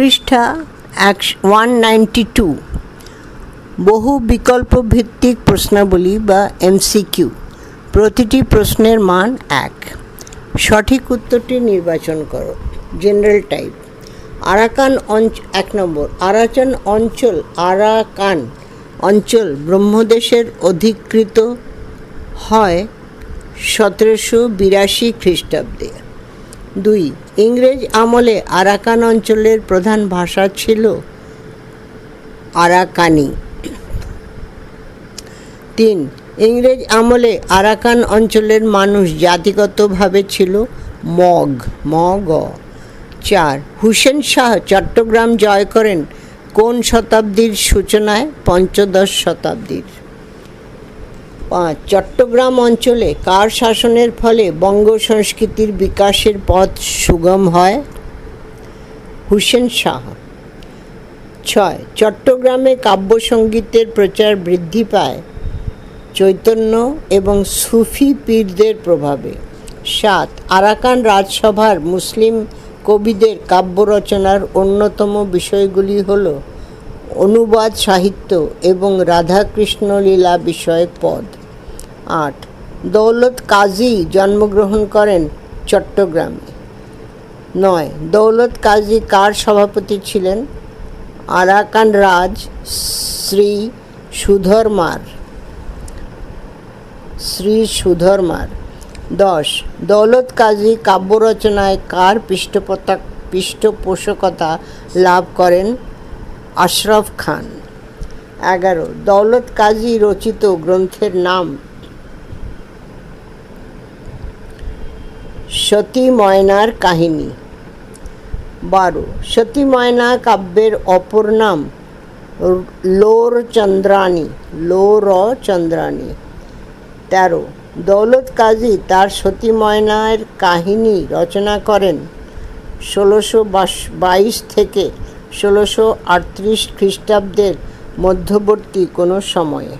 পৃষ্ঠা এক one ninety two বহু বিকল্প ভিত্তিক প্রশ্নাবলী বা এমসিকিউ প্রতিটি প্রশ্নের মান এক। সঠিক উত্তরটি নির্বাচন করো জেনারেল টাইপ আরাকান অঞ্চ, এক নম্বর আরাকান অঞ্চল আরাকান অঞ্চল ব্রহ্মদেশের অধিকৃত হয় সতেরোশো বিরাশি খ্রিস্টাব্দে। দুই ইংরেজ আমলে আরাকান অঞ্চলের প্রধান ভাষা ছিল আরাকানি। তিন, ইংরেজ আমলে আরাকান অঞ্চলের মানুষ জাতিগতভাবে ছিল মগ মগ। চার, হুসেন শাহ চট্টগ্রাম জয় করেন কোন শতাব্দীর সূচনায় পঞ্চদশ শতাব্দীর? পাঁচ চট্টগ্রাম অঞ্চলে কার শাসনের ফলে বঙ্গ সংস্কৃতির বিকাশের পথ সুগম হয়? হুসেন শাহ। ছয়, চট্টগ্রামে কাব্যসঙ্গীতের প্রচার বৃদ্ধি পায় চৈতন্য এবং সুফি পীরদের প্রভাবে। সাত, আরাকান রাজসভার মুসলিম কবিদের কাব্য রচনার অন্যতম বিষয়গুলি হল অনুবাদ সাহিত্য এবং রাধাকৃষ্ণ লীলা বিষয়ক পদ। আট। দৌলত কাজী জন্মগ্রহণ করেন চট্টগ্রামে। নয়। দৌলত কাজী কার সভাপতি ছিলেন? আরাকান রাজ শ্রী সুধর্মার শ্রী সুধর্মার দশ। দৌলত কাজী কাব্য রচনায় কার পৃষ্ঠপোষকতা পৃষ্ঠপোষকতা লাভ করেন? আশরাফ খান। এগারো। দৌলত কাজী রচিত গ্রন্থের নাম সতী ময়নার কাহিনী। বারো, সতী ময়না কাব্যের অপর নাম লোর চন্দ্রাণী লোর চন্দ্রাণী তেরো, দৌলত কাজী তার সতী ময়নার কাহিনী রচনা করেন ষোলোশো বাইশ থেকে ষোলোশো আটত্রিশ খ্রিস্টাব্দের মধ্যবর্তী কোনো সময়ে।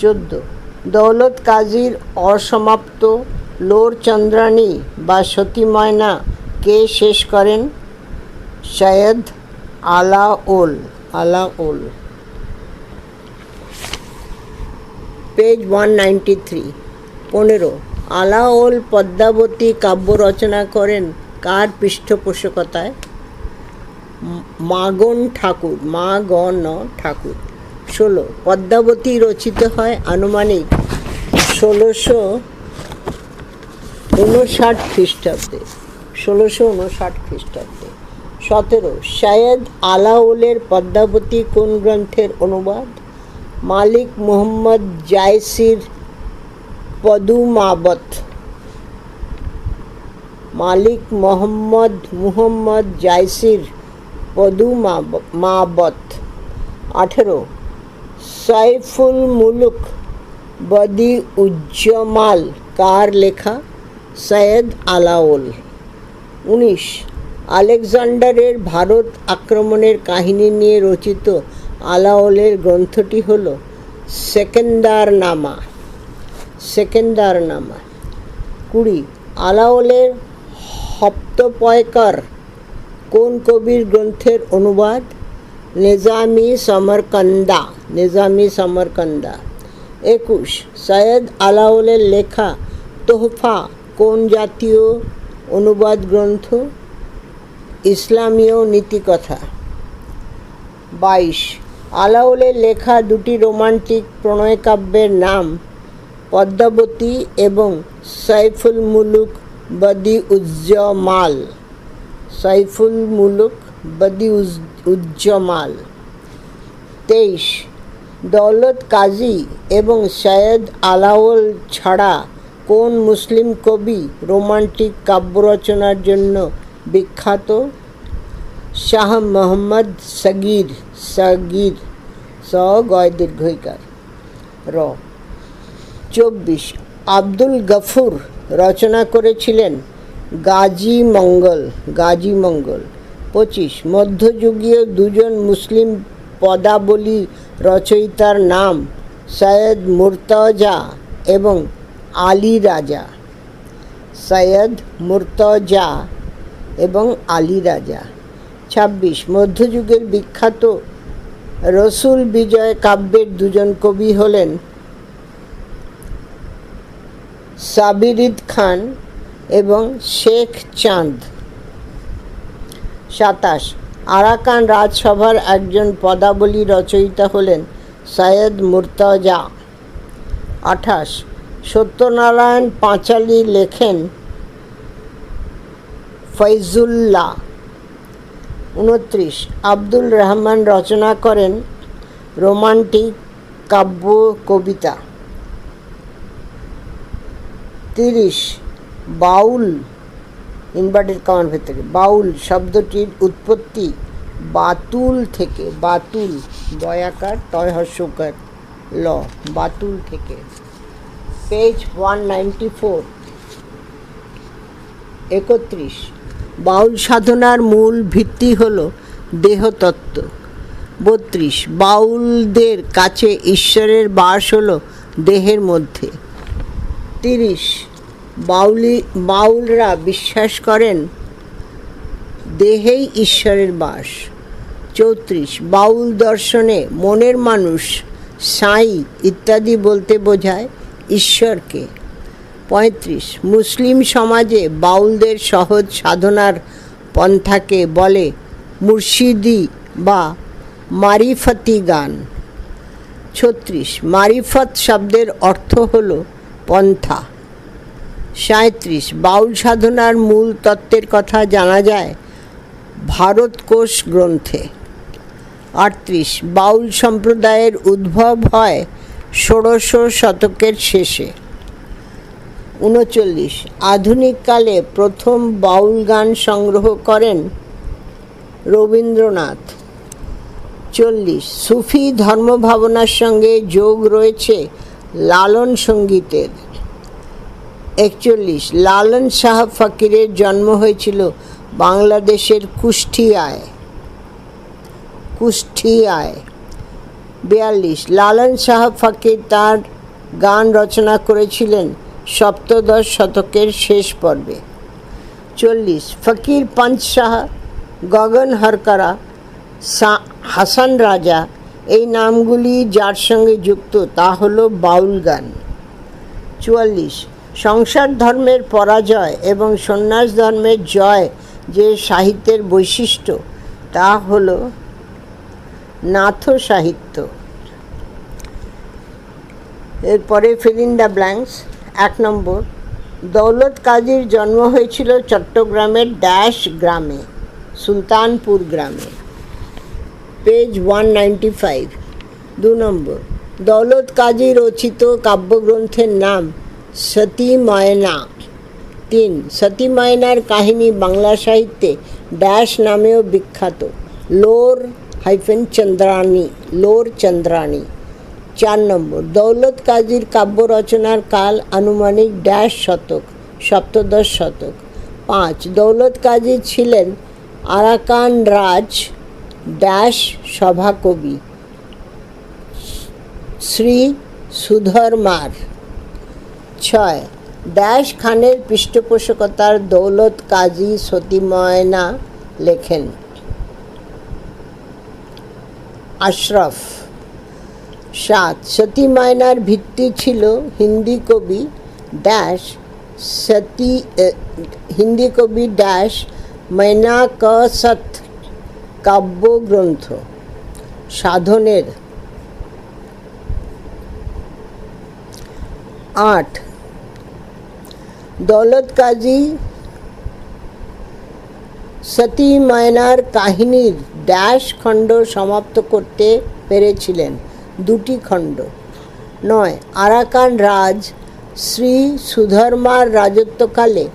চোদ্দ দৌলত কাজীর অসমাপ্ত লোর চন্দ্রাণী বা সতী ময়না কে শেষ করেন? Syed Alaol Alaol page one ninety three. পনেরো। আলাওল পদ্মাবতী কাব্য রচনা করেন কার পৃষ্ঠপোষকতায়? মাগন ঠাকুর মা গ ন ঠাকুর। ষোলো। পদ্মাবতী রচিত হয় আনুমানিক ষোলোশো উনষাট খ্রিস্টাব্দে, ষোলোশো উনষাট খ্রিস্টাব্দে। সতেরো শায়দ আলাউলের পদ্মাবতী কোন গ্রন্থের অনুবাদ? মালিক মোহাম্মদ জায়সির পদুমাবত। মালিক মোহাম্মদ মুহম্মদ জায়সির পদুমাবত। আঠেরো, সাইফুল মুলুক বদি উজ্জমাল কার লেখা? সৈয়দ আলাউল। উনিশ, আলেকজান্ডারের ভারত আক্রমণের কাহিনী নিয়ে রচিত আলাওলের গ্রন্থটি হল সেকেন্দার নামা সেকেন্দার নামা কুড়ি আলাওলের হপ্তপয়কর কোন কবির গ্রন্থের অনুবাদ? নিজামি সমরকন্দা। নিজামি সমরকন্দা। একুশ। সৈয়দ আলাউলের লেখা তোহফা কোন জাতীয় অনুবাদ গ্রন্থ? ইসলামীয় নীতিকথা। বাইশ। আলাউলের লেখা দুটি রোমান্টিক প্রণয়কাব্যের নাম পদ্মাবতী এবং সাইফুল মুলুক বদি উজ্জমাল সাইফুল মুলুক বদি উজ্জমাল তেইশ। দৌলত কাজী এবং সৈয়দ আলাউল ছাড়া কোন মুসলিম কবি রোমান্টিক কাব্য রচনার জন্য বিখ্যাত? শাহ মোহাম্মদ সগির সগির, স গয় দীর্ঘইকার র। চব্বিশ। আব্দুল গফুর রচনা করেছিলেন গাজী মঙ্গল গাজী মঙ্গল। পঁচিশ। মধ্যযুগীয় দুজন মুসলিম পদাবলী রচয়িতার নাম সৈয়দ মুর্তজা এবং আলী রাজা। সৈয়দ মুর্তজা এবং আলী রাজা। ছাব্বিশ, মধ্যযুগের বিখ্যাত রসুল বিজয় কাব্যের দুজন কবি হলেন সাবিরিদ খান এবং শেখ চাঁদ। সাতাশ আরাকান রাজসভার একজন পদাবলী রচয়িতা হলেন সৈয়দ মুর্তজা। আঠাশ, সত্যনারায়ণ পাঁচালী লেখেন ফৈজুল্লাহ। উনত্রিশ, আব্দুল রহমান রচনা করেন রোমান্টিক কাব্য কবিতা। তিরিশ, বাউল ইনভার্টেড কমার ভেতরে বাউল শব্দটির উৎপত্তি বাতুল থেকে, বাতুল বয়াকার তয় হস্যকার ল, বাতুল থেকে। পেজ ওয়ান নাইনটি ফোর, একত্রিশ। বাউল সাধনার মূল ভিত্তি হল দেহতত্ত্ব। বত্রিশ। বাউলদের কাছে ঈশ্বরের বাস হলো দেহের মধ্যে। তিরিশ। বাউলি, বাউলরা বিশ্বাস করেন, দেহেই ঈশ্বরের বাস। চৌত্রিশ, বাউল দর্শনে মনের মানুষ সাই ইত্যাদি বলতে বোঝায় ঈশ্বরকে। পঁয়ত্রিশ, মুসলিম সমাজে বাউলদের সহজ সাধনার পন্থাকে বলে মুর্শিদি বা মারিফতি গান। ছত্রিশ, মারিফত শব্দের অর্থ হল পন্থা। সাঁত্রিশ বাউল সাধনার মূল তত্ত্বের কথা জানা যায় ভারতকোষ গ্রন্থে। আটত্রিশ। বাউল সম্প্রদায়ের উদ্ভব হয় ষোড়শ শতকের শেষে। উনচল্লিশ। আধুনিককালে প্রথম বাউল গান সংগ্রহ করেন রবীন্দ্রনাথ। চল্লিশ। সুফি ধর্মভাবনার সঙ্গে যোগ রয়েছে লালন সঙ্গীতের। একচল্লিশ। লালন শাহ ফকিরের জন্ম হয়েছিল বাংলাদেশের কুষ্টিয়ায়। কুষ্টিয়ায়। বিয়াল্লিশ। লালন শাহ ফকির তার গান রচনা করেছিলেন সপ্তদশ শতকের শেষ পর্বে। চল্লিশ। ফকির পঞ্চ শাহ, গগন হরকারা হাসান রাজা, এই নামগুলি যার সঙ্গে যুক্ত তা হলো বাউল গান। চুয়াল্লিশ। সংসার ধর্মের পরাজয় এবং সন্ন্যাস ধর্মের জয় যে সাহিত্যের বৈশিষ্ট্য, তা হল নাথ সাহিত্য। এরপরে ফিল ইন দ্য ব্ল্যাঙ্কস এক নম্বর, দৌলত কাজীর জন্ম হয়েছিল চট্টগ্রামের ড্যাশ গ্রামে, সুলতানপুর গ্রামে। পেজ ওয়ান নাইনটি ফাইভ দু নম্বর, দৌলত কাজী রচিত কাব্যগ্রন্থের নাম সতী ময়না তিন। সতী ময়নার কাহিনী বাংলা সাহিত্যে ড্যাশ নামেও বিখ্যাত। লোর হাইফেন চন্দ্রাণী, লোর চন্দ্রাণী। চার নম্বর, দৌলত কাজীর কাব্য রচনার কাল আনুমানিক ড্যাশ শতক, সপ্তদশ শতক। পাঁচ, দৌলত কাজী ছিলেন আরাকান রাজ ড্যাশ সভাকবি শ্রী সুধর্মার। ছয় ড্যাশ খানের পৃষ্ঠপোষকতার দৌলত কাজী সতী ময়না লেখেন। আশরফ, সাত সতী মায়নার ভিত্তি ছিল হিন্দি কবি ড্যাশ সতী হিন্দি কবি ড্যাশ ময়না ক সত কাব্যগ্রন্থ। সাধনের, আট দৌলত কাজী সতী মায়নার কাহিনীর ড্যাশ খণ্ড সমাপ্ত করতে পেরেছিলেন দুটি খণ্ড নয় আরাকান রাজ শ্রী সুধর্মার রাজত্বকালে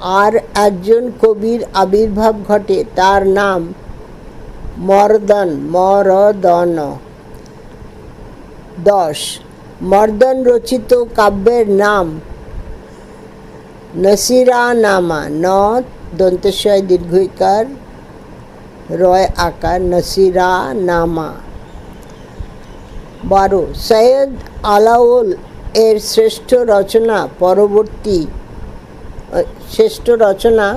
আর একজন কবির আবির্ভাব ঘটে, তার নাম মর্দন, মরদন। দশ, মর্দন রচিত কাব্যের নাম নসিরা নামা ন দন্তস্বয় দীর্ঘিকার রয় আকার, নসিরা নামা। বারো, সৈয়দ আলাউল এর শ্রেষ্ঠ রচনা পরবর্তী শ্রেষ্ঠ রচনা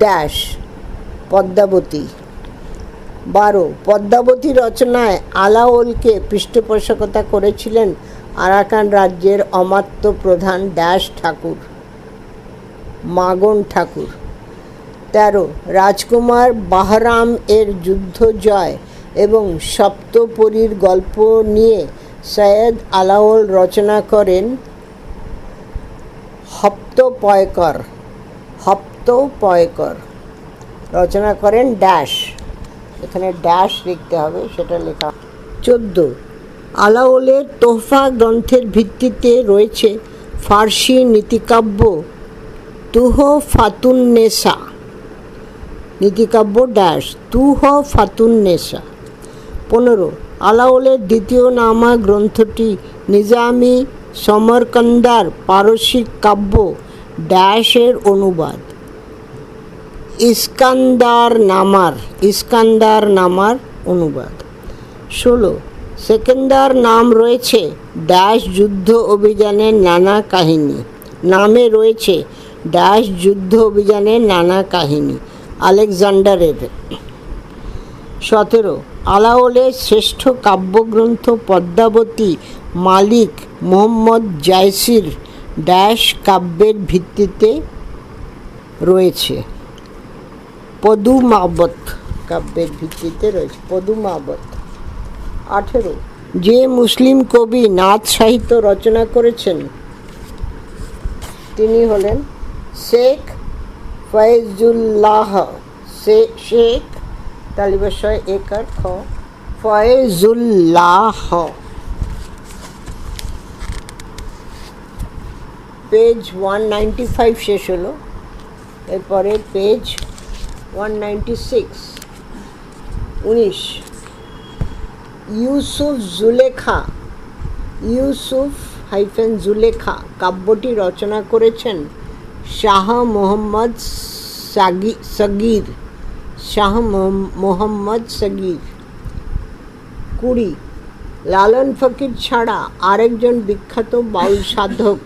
ড্যাশ, পদ্মাবতী। বারো। পদ্মাবতী রচনায় আলাওলকে পৃষ্ঠপোষকতা করেছিলেন আরাকান রাজ্যের অমাত্য প্রধান ড্যাশ ঠাকুর, মাগন ঠাকুর। তেরো, রাজকুমার বাহরাম এর যুদ্ধ জয় এবং সপ্তপরীর গল্প নিয়ে সৈয়দ আলাওল রচনা করেন হপ্তপয়কর হপ্তপয়কর। রচনা করেন ড্যাশ এখানে ড্যাশ লিখতে হবে, সেটা লেখা। চোদ্দ। আলাওলের তোহফা গ্রন্থের ভিত্তিতে রয়েছে ফার্সি নীতিকাব্য তুহ ফাতুন্নেসা। নীতিকাব্য ড্যাশ তুহ ফাতুন্নেসা। পনেরো। আলাওলের দ্বিতীয় নামা গ্রন্থটি নিজামি সমরকন্দার পারসিক কাব্য ড্যাশের অনুবাদ। ইস্কান্দার নামার ইস্কান্দার নামার অনুবাদ। ষোলো, সেকেন্দার নাম রয়েছে ড্যাশ যুদ্ধ অভিযানের নানা কাহিনী। নামে রয়েছে ড্যাশ যুদ্ধ অভিযানের নানা কাহিনী, আলেকজান্ডারের। সতেরো আলাওলের শ্রেষ্ঠ কাব্যগ্রন্থ পদ্মাবতী মালিক মোহাম্মদ জায়সির ড্যাশ কাব্যের ভিত্তিতে রয়েছে। পদুমাবত কাব্যের ভিত্তিতে রয়েছে পদুমাবত আঠেরো, যে মুসলিম কবি নাচ সাহিত্য রচনা করেছেন, তিনি হলেন শেখ ফয়েজুল্লাহ শেখ তালিবাশয় একর খ, Faizullah. Page one ninety five শেষ হলো, এরপরে পেজ ওয়ান নাইনটি সিক্স উনিশ ইউসুফ জুলেখা ইউসুফ হাইফেন জুলেখা কাব্যটি রচনা করেছেন শাহ মোহাম্মদ সাগি সগির, শাহ মোহাম- মোহাম্মদ সগির। কুড়ি, লালন ফকির ছাড়া আরেকজন বিখ্যাত বাউল সাধক,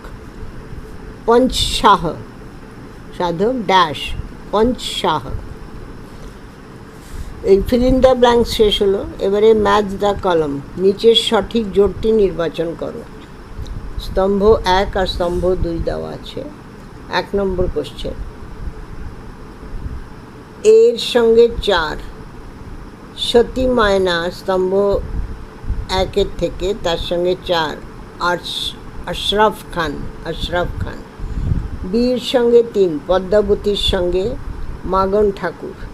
পঞ্চ শাহ। সাধক ড্যাশ পঞ্চ শাহ। এই ফিল ইন দ্য ব্ল্যাঙ্ক শেষ হলো, এবারে ম্যাচ দ্য কলম নিচের সঠিক জোটটি নির্বাচন করো। স্তম্ভ এক আর স্তম্ভ দুই দেওয়া আছে, এক নম্বর কোশ্চেন এর সঙ্গে চার, সতী মায়না স্তম্ভ একের থেকে তার সঙ্গে চার আশ- আশরাফ খান আশরাফ খান। বীর সঙ্গে তিন, পদ্মাবতীর সঙ্গে মাগন ঠাকুর।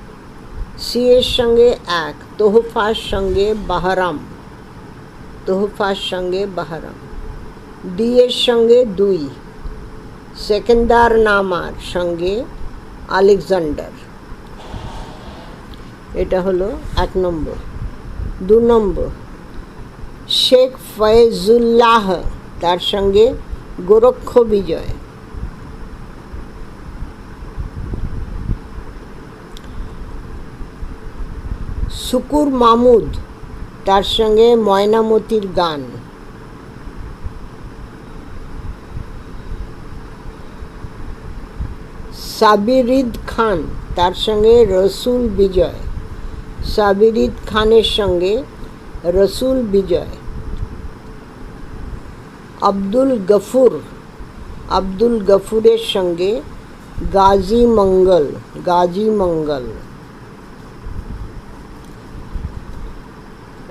সি এর সঙ্গে এক, তোহফার সঙ্গে বাহারাম। তোহফার সঙ্গে বাহারাম। ডি সঙ্গে দুই, সেকেন্দার নামার সঙ্গে আলেকজান্ডার। এটা হলো এক নম্বর। দু নম্বর, শেখ ফয়েজুল্লাহ, তার সঙ্গে গোরক্ষ বিজয় শুকুর মামুদ তার সঙ্গে ময়নামতির গান। সাবিরিদ খান, তার সঙ্গে রসুল বিজয়। সাবিরিদ খানের সঙ্গে রসুল বিজয়। আব্দুল গফুর, আব্দুল গফুরের সঙ্গে গাজী মঙ্গল গাজী মঙ্গল।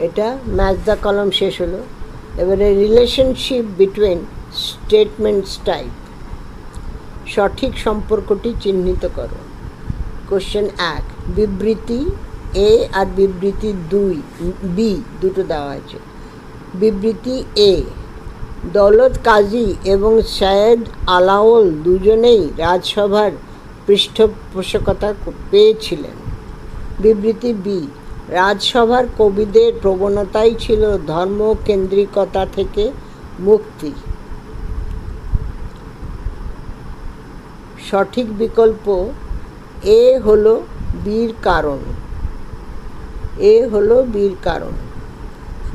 এটা ম্যাচ দ্য কলম শেষ হলো। এবারে রিলেশনশিপ বিটুইন স্টেটমেন্টস টাইপ সঠিক সম্পর্কটি চিহ্নিত করো। কোশ্চেন এক, বিবৃতি এ আর বিবৃতি দুই বি দুটো দেওয়া আছে। বিবৃতি এ দৌলত কাজী এবং সৈয়দ আলাওল দুজনেই রাজসভার পৃষ্ঠপোষকতা পেয়েছিলেন। বিবৃতি বি রাজসভার কবিদের প্রবণতাই ছিল ধর্মকেন্দ্রিকতা থেকে মুক্তি। সঠিক বিকল্প এ হলো বীর কারণ। এ হলো বীর কারণ।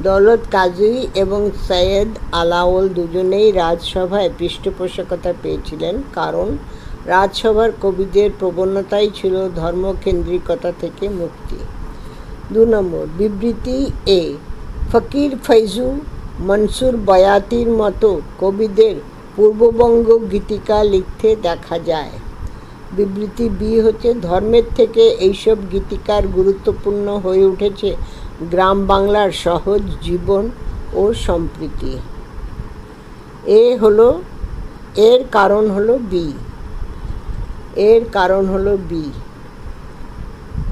দৌলত কাজী এবং সৈয়দ আলাওল দুজনেই রাজসভায় পৃষ্ঠপোষকতা পেয়েছিলেন কারণ রাজসভার কবিদের প্রবণতাই ছিল ধর্মকেন্দ্রিকতা থেকে মুক্তি। দু নম্বর, বিবৃতি এ ফকির ফৈজু মনসুর বয়াতির মতো কবিদের পূর্ববঙ্গ গীতিকা লিখতে দেখা যায়। বিবৃতি বি হচ্ছে, ধর্মের থেকে এইসব গীতিকার গুরুত্বপূর্ণ হয়ে উঠেছে গ্রাম বাংলার সহজ জীবন ও সম্প্রীতি। এ হলো, এর কারণ হলো বি এর কারণ হলো বি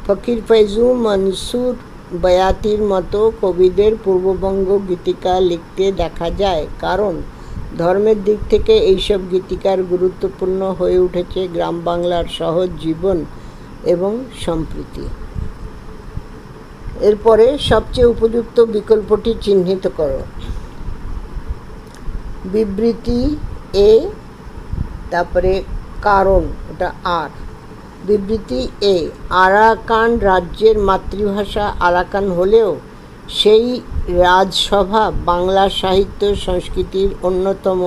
ফকির ফৈজু মনসুর বয়াতির মতো কবিদের পূর্ববঙ্গ গীতিকা লিখতে দেখা যায়। কারণ, ধর্মের দিক থেকে এইসব গীতিকার গুরুত্বপূর্ণ হয়ে উঠেছে গ্রাম বাংলার সহজ জীবন এবং সম্প্রীতি। এরপরে সবচেয়ে উপযুক্ত বিকল্পটি চিহ্নিত করো। বিবৃতি এ, তারপরে কারণ, ওটা আর। বিবৃতি, এ আরাকান রাজ্যের মাতৃভাষা আরাকান হলেও সেই রাজসভা বাংলা সাহিত্য সংস্কৃতির অন্যতম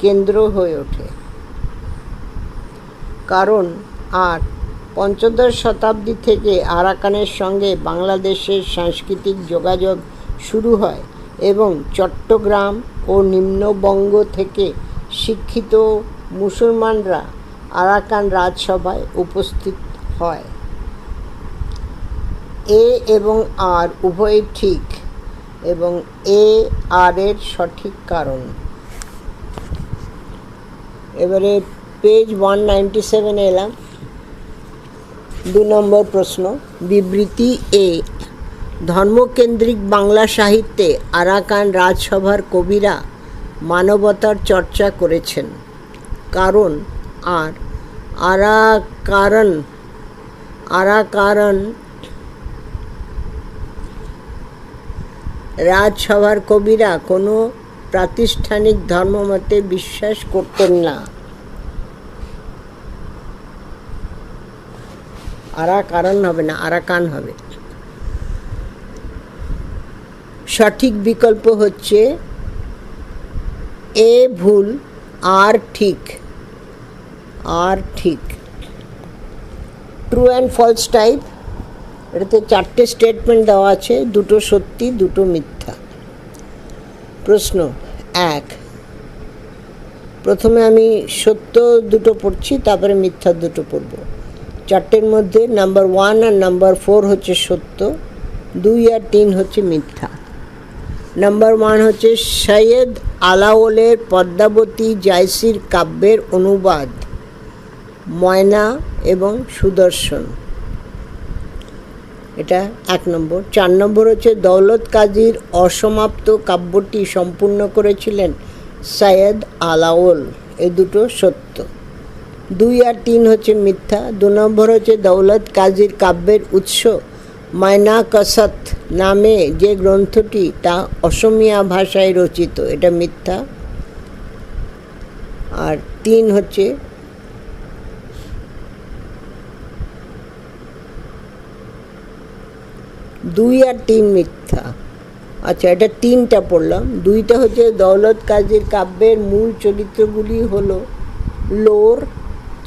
কেন্দ্র হয়ে ওঠে। কারণ আর পঞ্চদশ শতাব্দী থেকে আরাকানের সঙ্গে বাংলাদেশের সাংস্কৃতিক যোগাযোগ শুরু হয় এবং চট্টগ্রাম ও নিম্নবঙ্গ থেকে শিক্ষিত মুসলমানরা আরাকান রাজসভায় উপস্থিত হয়। এ এবং আর উভয়ই ঠিক এবং এ আর এর সঠিক কারণ। এবারে পেজ ওয়ান নাইনটি সেভেনে এলাম। দু নম্বর প্রশ্ন, বিবৃতি এ, ধর্মকেন্দ্রিক বাংলা সাহিত্যে আরাকান রাজসভার কবিরা মানবতার চর্চা করেছেন। কারণ আর আরাকারণ আরাকারণ রাজসভার কবিরা কোনো প্রাতিষ্ঠানিক ধর্মমতে বিশ্বাস করতেন না। আরা কারণ হবে না, আরাকান হবে। সঠিক বিকল্প হচ্ছে এ ভুল আর ঠিক। আর ঠিক। ট্রু অ্যান্ড ফলস টাইপ এটাতে চারটে স্টেটমেন্ট দেওয়া আছে, দুটো সত্যি, দুটো মিথ্যা। প্রশ্ন এক, প্রথমে আমি সত্য দুটো পড়ছি, তারপরে মিথ্যা দুটো পড়ব। চারটের মধ্যে নাম্বার ওয়ান আর নাম্বার ফোর হচ্ছে সত্য, দুই আর তিন হচ্ছে মিথ্যা। নাম্বার ওয়ান হচ্ছে সৈয়দ আলাওলের পদ্মাবতী জায়সির কাব্যের অনুবাদ। ময়না এবং সুদর্শন। এটা এক নম্বর। চার নম্বর হচ্ছে দৌলত কাজীর অসমাপ্ত কাব্যটি সম্পূর্ণ করেছিলেন সৈয়দ আলাওল এ দুটো সত্য। দুই আর তিন হচ্ছে মিথ্যা। দু নম্বর হচ্ছে দৌলত কাজীর কাব্যের উৎস মায়না কসত নামে যে গ্রন্থটি তা অসমিয়া ভাষায় রচিত। এটা মিথ্যা। আর তিন হচ্ছে দুই আর তিন মিথ্যা। আচ্ছা এটা তিনটা পড়লাম। দুইটা হচ্ছে দৌলত কাজীর কাব্যের মূল চরিত্রগুলি হলো লোর,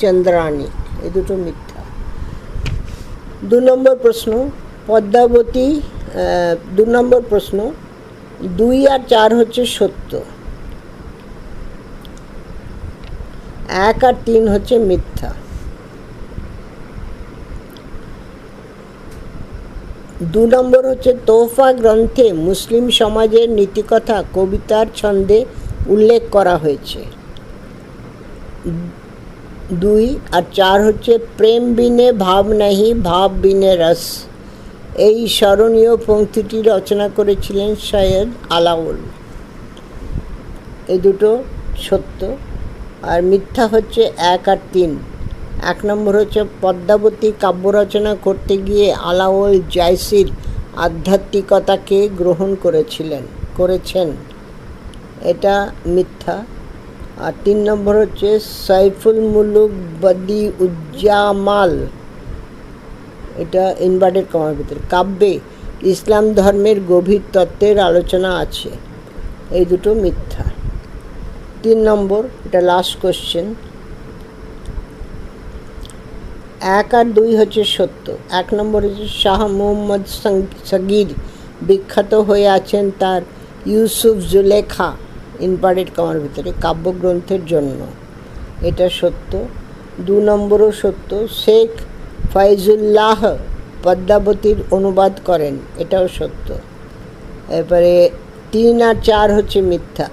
চন্দ্রাণী। এ দুটো মিথ্যা। দু নম্বর প্রশ্ন, পদ্মাবতী দু নম্বর প্রশ্ন, দুই আর চার হচ্ছে সত্য। এক আর তিন হচ্ছে মিথ্যা। দু নম্বর হচ্ছে তোহফা গ্রন্থে মুসলিম সমাজের নীতিকথা, কবিতার ছন্দে উল্লেখ করা হয়েছে। দুই আর চার হচ্ছে প্রেম বিনে ভাব নাহি, ভাব বিনে রস। এই স্মরণীয় পংক্তিটি রচনা করেছিলেন সৈয়দ আলাউল। এই দুটো সত্য। আর মিথ্যা হচ্ছে এক আর তিন। এক নম্বর হচ্ছে পদ্মাবতী কাব্য রচনা করতে গিয়ে আলাউল জায়সির আধ্যাত্মিকতাকে গ্রহণ করেছিলেন, করেছেন। এটা মিথ্যা। আর তিন নম্বর হচ্ছে সাইফুল মুলুক বদি উজ্জামাল। এটা ইনভার্টেড কমার ভিতরে। কাব্যে ইসলাম ধর্মের গভীর তত্ত্বের আলোচনা আছে। এই দুটো মিথ্যা। তিন নম্বর, এটা লাস্ট কোশ্চেন এক আর দুই হচ্ছে সত্য। এক নম্বর হচ্ছে শাহ মোহাম্মদ সগির বিখ্যাত হয়ে আছেন তার ইউসুফ জুলেখা ইনভার্টেড কমার ভিতরে, কাব্যগ্রন্থের জন্য। এটা সত্য। দু নম্বরও সত্য। শেখ ফাইজুল্লাহ পদ্মাবতীর অনুবাদ করেন, এটাও সত্য। এরপরে তিন আর চার হচ্ছে মিথ্যা।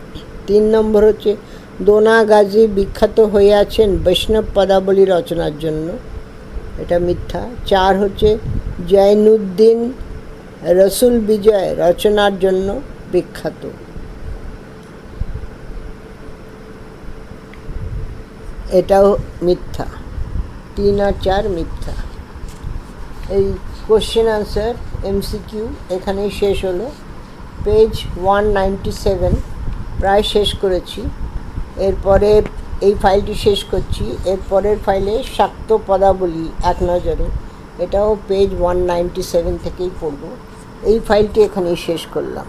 তিন নম্বর হচ্ছে দোনা গাজী বিখ্যাত হয়ে আছেন বৈষ্ণব পদাবলী রচনার জন্য। এটা মিথ্যা। চার হচ্ছে জয়নুদ্দিন রসুল বিজয় রচনার জন্য বিখ্যাত। এটাও মিথ্যা। তিন আর চার মিথ্যা। এই কোশ্চেন আনসার এমসিকিউ এখানেই শেষ হলো। পেজ ওয়ান নাইনটি সেভেন প্রায় শেষ করেছি। এরপরে এই ফাইলটি শেষ করছি। এর পরের ফাইলে শাক্ত পদাবলী এক নজরে। এটাও পেজ ওয়ান নাইনটি সেভেন থেকেই পড়ব। এই ফাইলটি এখানেই শেষ করলাম।